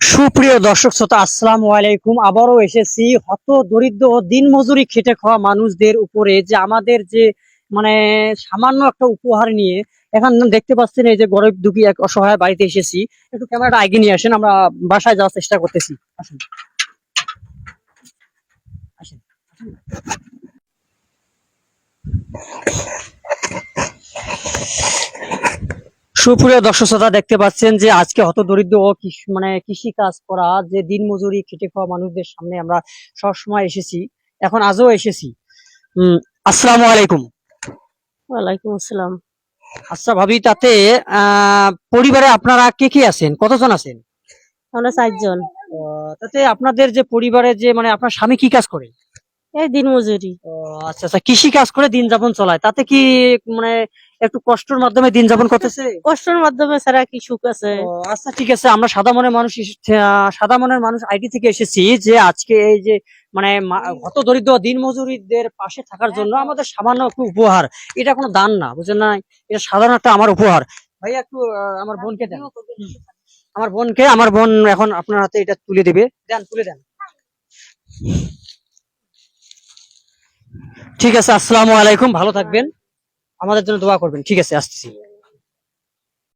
সুপ্রিয় দর্শক শ্রোতা, আসসালামু আলাইকুম। আবারও এসেছি হত, দরিদ্র ও দিনমজুরি খেটে খাওয়া মানুষদের উপরে যে আমাদের যে মানে সামান্য একটা উপহার নিয়ে এখন দেখতে পাচ্ছেন এই যে গরিব দুঃখী এক অসহায় বাড়িতে এসেছি। একটু ক্যামেরাটা আগে নিয়ে আসেন, আমরা বাসায় যাওয়ার চেষ্টা করতেছি। আসেন। আসেন। সুপ্রিয় দর্শক শ্রোতা দেখতে পাচ্ছেন যে আজকে হত দরিদ্র ও মানে কৃষি কাজ করা যে দিনমজুরি খেটে খাওয়া মানুষদের সামনে আমরা সবসময় এসেছি এখন আজও এসেছি। আসসালামু আলাইকুম। ওয়ালাইকুম আসসালাম। আচ্ছা ভাবি তাতে পরিবারে আপনারা কে কে আছেন? কতজন আছেন? আমরা চারজন। তাতে আপনাদের যে পরিবারে যে মানে আপনার স্বামী কি কাজ করে? এই দিন মজুরি। ও, আচ্ছা আচ্ছা কৃষি কাজ করে দিন যাপন চলায়। তাতে কি মানে একটু কষ্টের মাধ্যমে দিন যাপন করতেছে? কষ্টের মাধ্যমে ছাড়া কি সুখ আছে? আচ্ছা ঠিক আছে আমরা সাদা মনের মানুষ সাদা মনের মানুষ আইডি থেকে এসেছি যে আজকে এই যে মানে হত দরিদ্র দিন মজুরিদের পাশে থাকার জন্য আমাদের সামান্য একটু উপহার। এটা কোনো দান না বুঝলেন না? এটা সাধারণ একটা আমার উপহার। ভাইয়া একটু আমার বোনকে দেন। আমার বোনকে আমার বোন এখন আপনার হাতে এটা তুলে দিবে। দেন তুলে দেন। ঠিক আছে আসসালামু আলাইকুম ভালো থাকবেন। আমাদের জন্য দোয়া করবেন। ঠিক আছে আসতেছি।